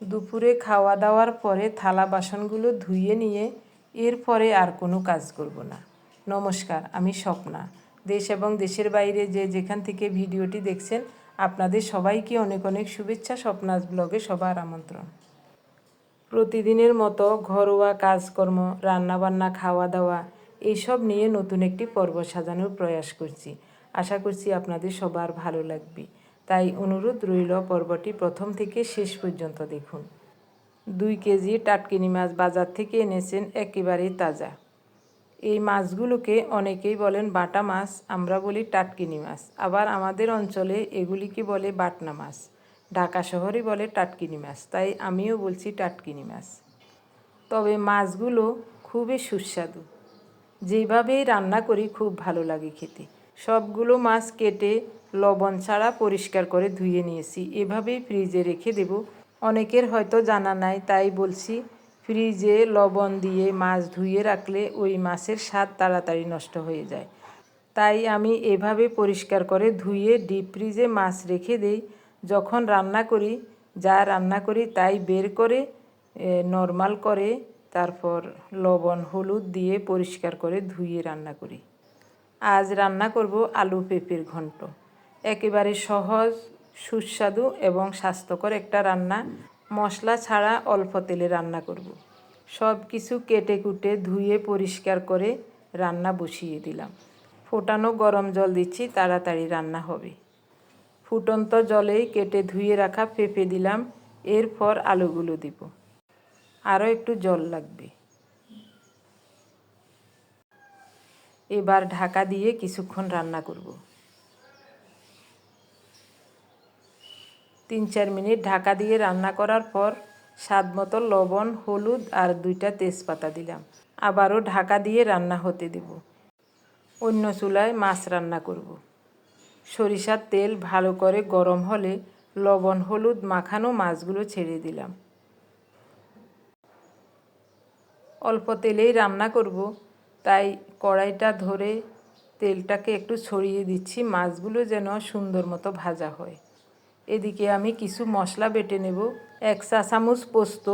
দুপুরে খাওয়া দাওয়ার পরে থালা বাসনগুলো ধুয়ে নিয়ে এরপরে আর কোনো কাজ করব না। নমস্কার, আমি স্বপ্না। দেশ এবং দেশের বাইরে যে যেখান থেকে ভিডিওটি দেখছেন, আপনাদের সবাইকে অনেক অনেক শুভেচ্ছা স্বপ্নাস ব্লগে সবার আমন্ত্রণ। প্রতিদিনের মতো ঘরোয়া কাজকর্ম, রান্নাবান্না খাওয়া দাওয়া এইসব নিয়ে নতুন একটি পর্ব সাজানোর প্রয়াস করছি। আশা করছি আপনাদের সবার ভালো লাগবে। তাই অনুরোধ রইল পর্বটি প্রথম থেকে শেষ পর্যন্ত দেখুন। দুই কেজি টাটকিনি মাছ বাজার থেকে এনেছেন একেবারেই তাজা। এই মাছগুলোকে অনেকেই বলেন বাটা মাছ, আমরা বলি টাটকিনি মাছ। আবার আমাদের অঞ্চলে এগুলিকে বলে বাটনা মাছ। ঢাকা শহরে বলে টাটকিনি মাছ, তাই আমিও বলছি টাটকিনি মাছ। তবে মাছগুলো খুবই সুস্বাদু। যেভাবেই রান্না করি খুব ভালো লাগে খেতে। সবগুলো মাছ কেটে লবণ ছাড়া পরিষ্কার করে ধুয়ে নিয়েছি। এভাবেই ফ্রিজে রেখে দেব। অনেকের হয়তো জানা নাই, তাই বলছি, ফ্রিজে লবণ দিয়ে মাছ ধুয়ে রাখলে ওই মাছের স্বাদ তাড়াতাড়ি নষ্ট হয়ে যায়। তাই আমি এভাবে পরিষ্কার করে ধুয়ে ডিপ ফ্রিজে মাছ রেখে দেই। যখন রান্না করি, যা রান্না করি তাই বের করে নর্মাল করে, তারপর লবণ, হলুদ দিয়ে পরিষ্কার করে ধুয়ে রান্না করি। আজ রান্না করব আলু পেঁপের ঘন্ট। একেবারে সহজ, সুস্বাদু এবং স্বাস্থ্যকর একটা রান্না। মশলা ছাড়া অল্প তেলে রান্না করব। সব কিছু কেটে কুটে ধুয়ে পরিষ্কার করে রান্না বসিয়ে দিলাম। ফোটানো গরম জল দিচ্ছি, তাড়াতাড়ি রান্না হবে। ফুটন্ত জলেই কেটে ধুয়ে রাখা পেঁপে দিলাম, এরপর আলুগুলো দিব। আরও একটু জল লাগবে। এবার ঢাকা দিয়ে কিছুক্ষণ রান্না করব। তিন চার মিনিট ঢাকা দিয়ে রান্না করার পর স্বাদ মতো লবণ, হলুদ আর দুইটা তেজপাতা দিলাম। আবারও ঢাকা দিয়ে রান্না হতে দেব। অন্য চুলায় মাছ রান্না করব। সরিষার তেল ভালো করে গরম হলে লবণ, হলুদ মাখানো মাছগুলো ছেড়ে দিলাম। অল্প তেলেই রান্না করব, তাই কড়াইটা ধরে তেলটাকে একটু ছড়িয়ে দিচ্ছি। মাছগুলো যেন সুন্দর মতো ভাজা হয়। এদিকে আমি কিছু মশলা বেটে নেব। এক চা চামচ পোস্ত,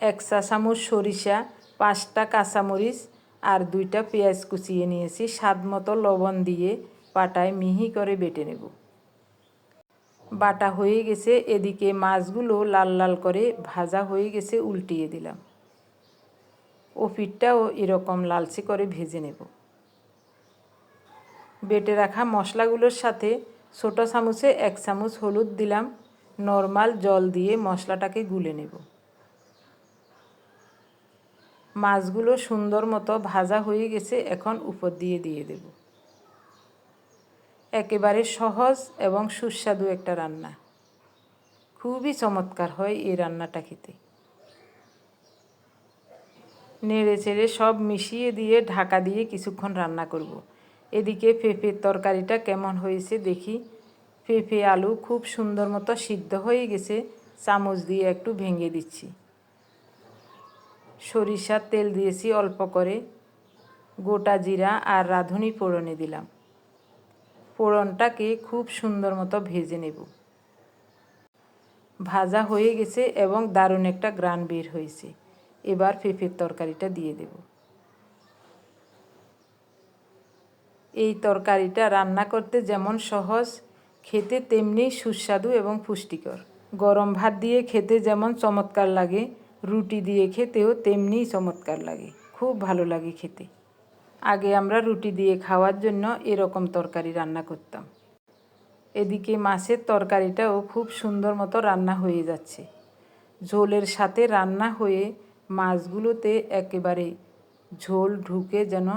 এক চা চামচ সরিষা, পাঁচটা কাঁচামরিচ আর দুইটা পেঁয়াজ কুচিয়ে নিয়েছি। স্বাদ মতো লবণ দিয়ে পাটায় মিহি করে বেটে নেব। বাটা হয়ে গেছে। এদিকে মাছগুলো লাল লাল করে ভাজা হয়ে গেছে, উল্টিয়ে দিলাম। ও পিঠটাও এরকম লালচে করে ভেজে নেব। বেটে রাখা মশলাগুলোর সাথে ছোটো চামচে এক চামচ হলুদ দিলাম নর্মাল জল দিয়ে মশলাটাকে গুলে নেব। মাছগুলো সুন্দর মতো ভাজা হয়ে গেছে, এখন উপর দিয়ে দিয়ে দেব। একেবারে সহজ এবং সুস্বাদু একটা রান্না। খুবই চমৎকার হয় এই রান্নাটা খেতে। নেড়ে চেড়ে সব মিশিয়ে দিয়ে ঢাকা দিয়ে কিছুক্ষণ রান্না করব। এদিকে পেঁপের তরকারিটা কেমন হয়েছে দেখি। পেঁপে আলু খুব সুন্দর মতো সিদ্ধ হয়ে গেছে, চামচ দিয়ে একটু ভেঙে দিচ্ছি। সরিষার তেল দিয়েছি অল্প করে, গোটা জিরা আর রাঁধুনি ফোড়নে দিলাম। ফোড়নটাকে খুব সুন্দর মতো ভেজে নেব। ভাজা হয়ে গেছে এবং দারুণ একটা গ্রান বের হয়েছে। এবার পেঁপের তরকারিটা দিয়ে দেব। এই তরকারিটা রান্না করতে যেমন সহজ, খেতে তেমনি সুস্বাদু এবং পুষ্টিকর। গরম ভাত দিয়ে খেতে যেমন চমৎকার লাগে, রুটি দিয়ে খেতেও তেমনি চমৎকার লাগে। খুব ভালো লাগে খেতে। আগে আমরা রুটি দিয়ে খাওয়ার জন্য এরকম তরকারি রান্না করতাম। এদিকে মাছের তরকারিটাও খুব সুন্দর মতো রান্না হয়ে যাচ্ছে। ঝোলের সাথে রান্না হয়ে মাছগুলোতে একেবারে ঝোল ঢুকে যেন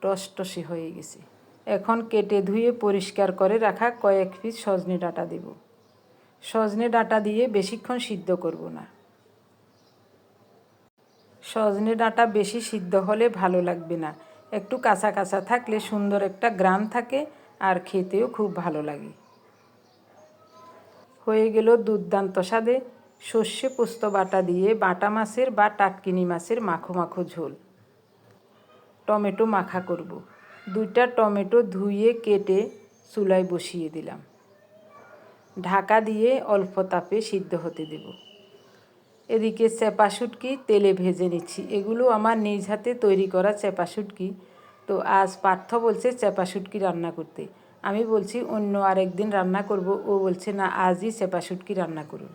টসটসে হয়ে গেছে। এখন কেটে ধুয়ে পরিষ্কার করে রাখা কয়েক পিস সজনে ডাঁটা দেব। সজনে ডাঁটা দিয়ে বেশিক্ষণ সিদ্ধ করব না। সজনে ডাঁটা বেশি সিদ্ধ হলে ভালো লাগবে না। একটু কাঁচা কাঁচা থাকলে সুন্দর একটা গ্রান থাকে আর খেতেও খুব ভালো লাগে। হয়ে গেল দুর্দান্ত স্বাদে সর্ষে পোস্ত বাটা দিয়ে বাটা মাছের বা টাটকিনি মাছের মাখো মাখো ঝোল। টমেটো মাখা করব। দুইটা টমেটো ধুয়ে কেটে চুলায় বসিয়ে দিলাম। ঢাকা দিয়ে অল্প তাপে সিদ্ধ হতে দেব। এদিকে চেপা শুটকি তেলে ভেজে নিচ্ছি। এগুলো আমার নিজ হাতে তৈরি করা চেপা শুটকি। তো আজ পার্থ বলছে চেপা শুটকি রান্না করতে। আমি বলছি, অন্য আরেকদিন রান্না করব। ও বলছে, না, আজই চেপা শুটকি রান্না করুন।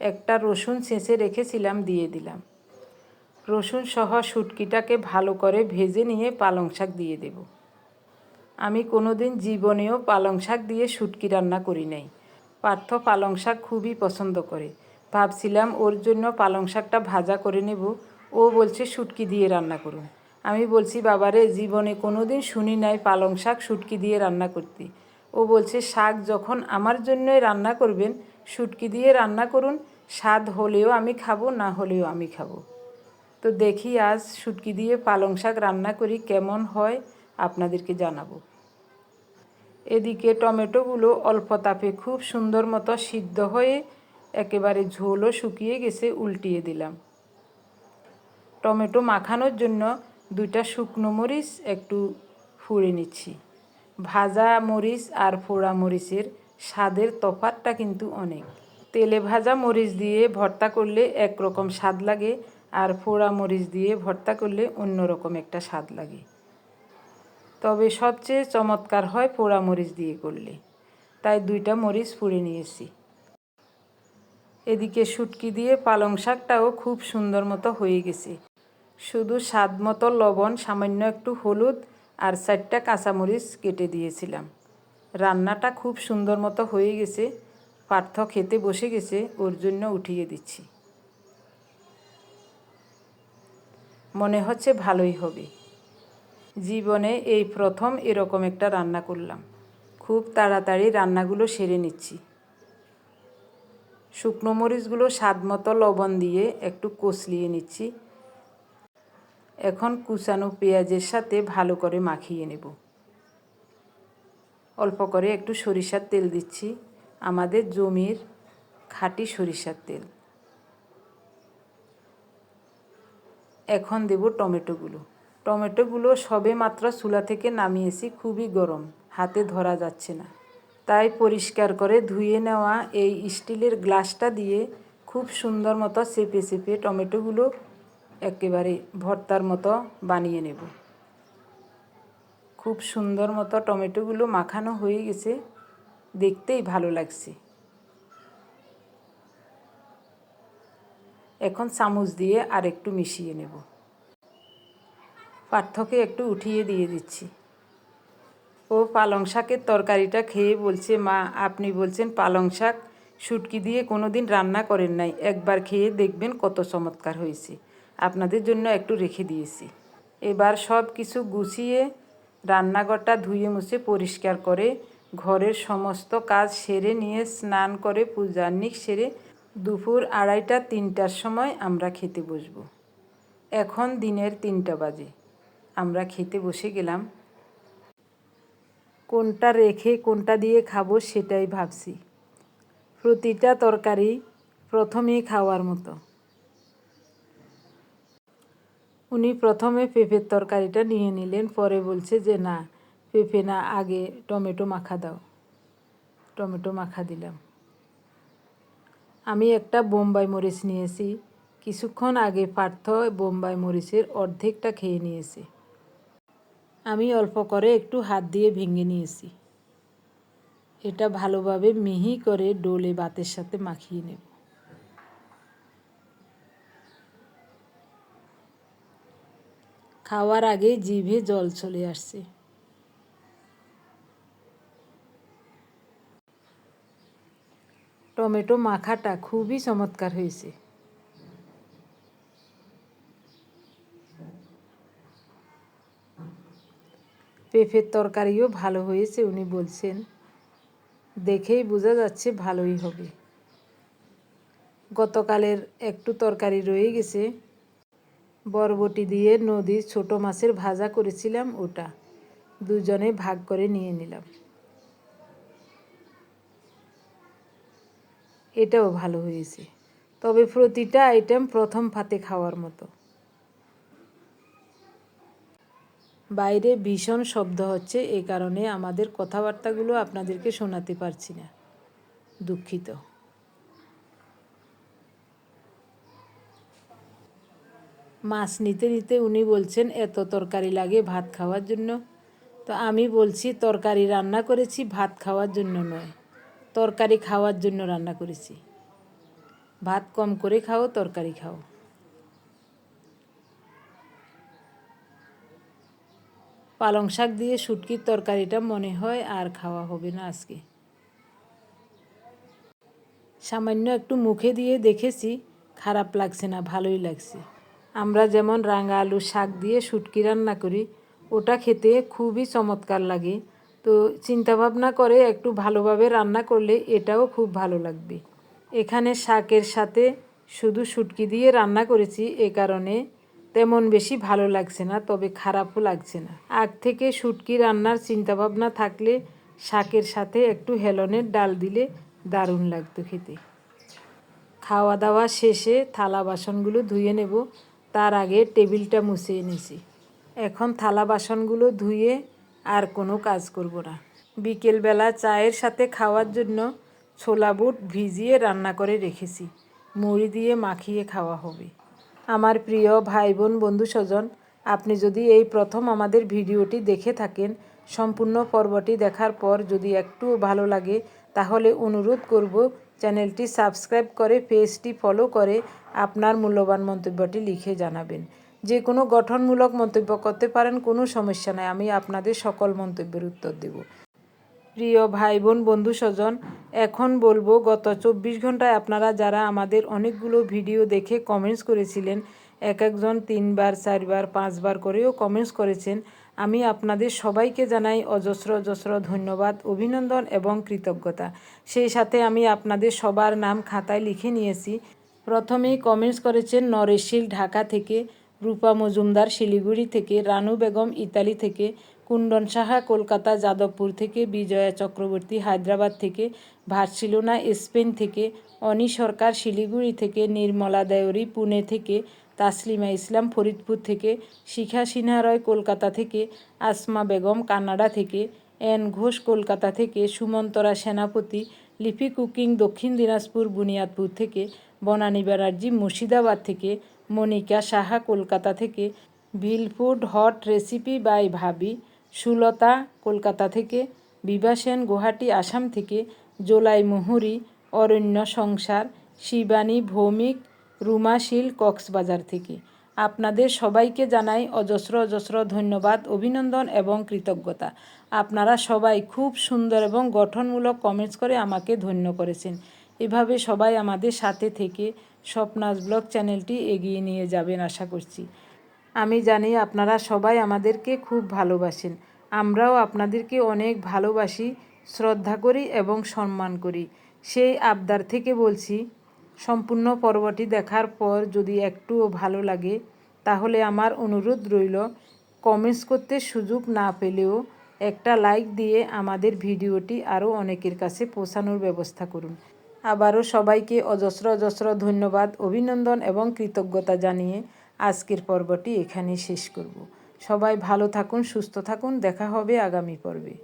একটা রসুন ছেঁচে রেখেছিলাম, দিয়ে দিলাম। রসুন সহ শুটকিটাকে ভালো করে ভেজে নিয়ে পালং শাক দিয়ে দেব। আমি কোনোদিন জীবনেও পালং শাক দিয়ে শুটকি রান্না করি নাই। পার্থ পালং শাক খুবই পছন্দ করে। ভাবছিলাম ওর জন্য পালং শাকটা ভাজা করে নেব। ও বলছে, শুটকি দিয়ে রান্না করুন। আমি বলছি, বাবারে, জীবনে কোনো দিন শুনি নাই পালং শাক শুটকি দিয়ে রান্না করতে। ও বলছে, শাক যখন আমার জন্যই রান্না করবেন, শুটকি দিয়ে রান্না করুন। স্বাদ হলেও আমি খাব, না হলেও আমি খাব। তো দেখি আজ শুটকি দিয়ে পালং শাক রান্না করি, কেমন হয় আপনাদেরকে জানাব। এদিকে টমেটোগুলো অল্প তাপে খুব সুন্দর মতো সিদ্ধ হয়ে একেবারে ঝোলও শুকিয়ে গেছে, উল্টিয়ে দিলাম। টমেটো মাখানোর জন্য দুইটা শুকনো মরিচ একটু ফুড়ে নিচ্ছি। ভাজা মরিচ আর ফোড়া মরিচের স্বাদের তফাতটা কিন্তু অনেক। তেলে ভাজা মরিচ দিয়ে ভর্তা করলে একরকম স্বাদ লাগে আর ফোড়া মরিচ দিয়ে ভর্তা করলে অন্যরকম একটা স্বাদ লাগে। তবে সবচেয়ে চমৎকার হয় পোড়া মরিচ দিয়ে করলে। তাই দুইটা মরিচ পুড়ে নিয়েছি। এদিকে শুটকি দিয়ে পালং শাকটাও খুব সুন্দর মতো হয়ে গেছে। শুধু স্বাদ মতো লবণ, সামান্য একটু হলুদ আর চারটা কাঁচামরিচ কেটে দিয়েছিলাম। রান্নাটা খুব সুন্দর মতো হয়ে গেছে। পার্থ খেতে বসে গেছে, ওর জন্য উঠিয়ে দিচ্ছি। মনে হচ্ছে ভালোই হবে। জীবনে এই প্রথম এরকম একটা রান্না করলাম। খুব তাড়াতাড়ি রান্নাগুলো সেরে নিচ্ছি। শুকনো মরিচগুলো স্বাদ মতো লবণ দিয়ে একটু কষলিয়ে নিচ্ছি। এখন কুচানো পেঁয়াজের সাথে ভালো করে মাখিয়ে নেব। অল্প করে একটু সরিষার তেল দিচ্ছি। আমাদের জমির খাঁটি সরিষার তেল। এখন দেব টমেটোগুলো। টমেটোগুলো সবে মাত্র চুলা থেকে নামিয়েছি, খুবই গরম, হাতে ধরা যাচ্ছে না। তাই পরিষ্কার করে ধুয়ে নেওয়া এই স্টিলের গ্লাসটা দিয়ে খুব সুন্দর মতো চেপে চেপে টমেটোগুলো একেবারে ভর্তার মতো বানিয়ে নেব। খুব সুন্দর মতো টমেটোগুলো মাখানো হয়ে গেছে, দেখতেই ভালো লাগছে। এখন চামচ দিয়ে আর একটু মিশিয়ে নেব। পার্থকে একটু উঠিয়ে দিয়ে দিচ্ছি। ও পালং শাকের তরকারিটা খেয়ে বলছে, মা, আপনি বলছেন পালং শাক শুটকি দিয়ে কোনো দিন রান্না করেন নাই। একবার খেয়ে দেখবেন কত চমৎকার হয়েছে। আপনাদের জন্য একটু রেখে দিয়েছি। এবার সব কিছু গুছিয়ে রান্নাঘরটা ধুয়ে মুছে পরিষ্কার করে ঘরের সমস্ত কাজ সেরে নিয়ে স্নান করে পূজান্নিক সেরে দুপুর আড়াইটা, তিনটার সময় আমরা খেতে বসবো। এখন দিনের তিনটা বাজে। আমরা খেতে বসে গেলাম। কোনটা রেখে কোনটা দিয়ে খাব সেটাই ভাবছি। প্রতিটা তরকারি প্রথমেই খাওয়ার মতো। উনি প্রথমে পেঁপের তরকারিটা নিয়ে নিলেন, পরে বলছে যে, না, পেঁপে না, আগে টমেটো মাখা দাও। টমেটো মাখা দিলাম। আমি একটা বোম্বাই মরিচ নিয়েছি। কিছুক্ষণ আগে পার্থ বোম্বাই মরিচের অর্ধেকটা খেয়ে নিয়েছে। আমি অল্প করে একটু হাত দিয়ে ভেঙে নিয়েছি। এটা ভালোভাবে মিহি করে ডোলে বাতের সাথে মাখিয়ে নেব। খাওয়ার আগে জিভে জল চলে আসছে। টমেটো মাখাটা খুবই চমৎকার হয়েছে। পেঁপের তরকারিও ভালো হয়েছে, উনি বলছেন, দেখেই বোঝা যাচ্ছে ভালোই হবে। গতকালের একটু তরকারি রয়ে গেছে। বরবটি দিয়ে নদীর ছোট মাছের ভাজা করেছিলাম, ওটা দুজনে ভাগ করে নিয়ে নিলাম। এটাও ভালো হয়েছে। তবে প্রতিটা আইটেম প্রথম ফাতে খাওয়ার মতো। বাইরে ভীষণ শব্দ হচ্ছে এই কারণে আমাদের কথাবার্তাগুলো আপনাদেরকে শোনাতে পারছি না। দুঃখিত। মাছ নিতে নিতে উনি বলছেন, এত তরকারি লাগে ভাত খাওয়ার জন্য? তো আমি বলছি, তরকারি রান্না করেছি, ভাত খাওয়ার জন্য নয়। তরকারি খাওয়ার জন্য রান্না করেছি। ভাত কম করে খাও, তরকারি খাও। পালং শাক দিয়ে শুটকির তরকারিটা মনে হয় আর খাওয়া হবে না আজকে। সামান্য একটু মুখে দিয়ে দেখেছি, খারাপ লাগছে না, ভালোই লাগছে। আমরা যেমন রাঙা আলু শাক দিয়ে শুটকি রান্না করি, ওটা খেতে খুবই চমৎকার লাগে। তো চিন্তাভাবনা করে একটু ভালোভাবে রান্না করলে এটাও খুব ভালো লাগবে। এখানে শাকের সাথে শুধু শুটকি দিয়ে রান্না করেছি এ কারণে তেমন বেশি ভালো লাগছে না, তবে খারাপও লাগছে না। আগ থেকে শুটকি রান্নার চিন্তাভাবনা থাকলে শাকের সাথে একটু হেলনের ডাল দিলে দারুণ লাগতো খেতে। খাওয়া দাওয়া শেষে থালা বাসনগুলো ধুয়ে নেব, তার আগে টেবিলটা মুছে এনেছি। এখন থালা বাসনগুলো ধুয়ে আর কোনো কাজ করব না। বিকেলবেলা চায়ের সাথে খাওয়ার জন্য ছোলা বুট ভিজিয়ে রান্না করে রেখেছি। মুড়ি দিয়ে মাখিয়ে খাওয়া হবে। আমার প্রিয় ভাই বোন বন্ধু স্বজন আপনি যদি এই প্রথম আমাদের ভিডিওটি দেখে থাকেন, সম্পূর্ণ পর্বটি দেখার পর যদি একটু ভালো লাগে, তাহলে অনুরোধ করব চ্যানেলটি সাবস্ক্রাইব করে, পেজটি ফলো করে আপনার মূল্যবান মন্তব্যটি লিখে জানাবেন। যে কোনো গঠনমূলক মন্তব্য করতে পারেন, কোনো সমস্যা নাই। আমি আপনাদের সকল মন্তব্যের উত্তর দেব। প্রিয় ভাই বোন বন্ধু স্বজন, এখন বলব, গত চব্বিশ ঘন্টায় আপনারা যারা আমাদের অনেকগুলো ভিডিও দেখে কমেন্টস করেছিলেন, এক একজন তিনবার, চারবার, পাঁচবার করেও কমেন্টস করেছেন, আমি আপনাদের সবাইকে জানাই অজস্র অজস্র ধন্যবাদ, অভিনন্দন এবং কৃতজ্ঞতা। সেই সাথে আমি আপনাদের সবার নাম খাতায় লিখে নিয়েছি। প্রথমেই কমেন্টস করেছেন নরেশিল ঢাকা থেকে রূপা মজুমদার শিলিগুড়ি থেকে, রানু বেগম ইতালি থেকে, কুণ্ডন সাহা কলকাতা, যাদবপুর থেকে, বিজয়া চক্রবর্তী হায়দ্রাবাদ থেকে, ভার্সিলোনা, স্পেন থেকে, অনি সরকার শিলিগুড়ি থেকে, নির্মলা দেওরি পুনে থেকে, তাসলিমা ইসলাম ফরিদপুর থেকে, শিখা সিনহা রয় কলকাতা থেকে, আসমা বেগম কানাডা থেকে, এন ঘোষ কলকাতা থেকে, সুমন্তরা সেনাপতি লিপি কুকিং দক্ষিণ দিনাজপুর, বুনিয়াদপুর থেকে, বনানী ব্যানার্জি মুর্শিদাবাদ থেকে, মনিকা সাহা কলকাতা থেকে, বিলফুড হট রেসিপি বাই ভাবি, সুলতা কলকাতা থেকে, বিভা সেন গুয়াহাটি, আসাম থেকে, জোলাই মুহুরি, অরণ্য সংসার, শিবানী ভৌমিক রুমাশীল কক্সবাজার থেকে। আপনাদের সবাইকে জানাই অজস্র অজস্র ধন্যবাদ, অভিনন্দন এবং কৃতজ্ঞতা। আপনারা সবাই খুব সুন্দর এবং গঠনমূলক কমেন্টস করে আমাকে ধন্য করেছেন। এভাবে সবাই আমাদের সাথে থেকে স্বপ্নাস ব্লগ চ্যানেলটি এগিয়ে নিয়ে যাবেন আশা করছি। আমি জানি আপনারা সবাই আমাদেরকে খুব ভালোবাসেন। আমরাও আপনাদেরকে অনেক ভালোবাসি, শ্রদ্ধা করি এবং সম্মান করি। সেই আবদার থেকে বলছি সম্পূর্ণ পর্বটি দেখার পর যদি একটুও ভালো লাগে, তাহলে আমার অনুরোধ রইল কমেন্টস করতে সুযোগ না পেলেও একটা লাইক দিয়ে আমাদের ভিডিওটি আরও অনেকের কাছে পৌঁছানোর ব্যবস্থা করুন। আবারও সবাইকে অজস্র অজস্র ধন্যবাদ, অভিনন্দন এবং কৃতজ্ঞতা জানিয়ে আজকের পর্বটি এখানেই শেষ করব। সবাই ভালো থাকুন, সুস্থ থাকুন, দেখা হবে আগামী পর্বে।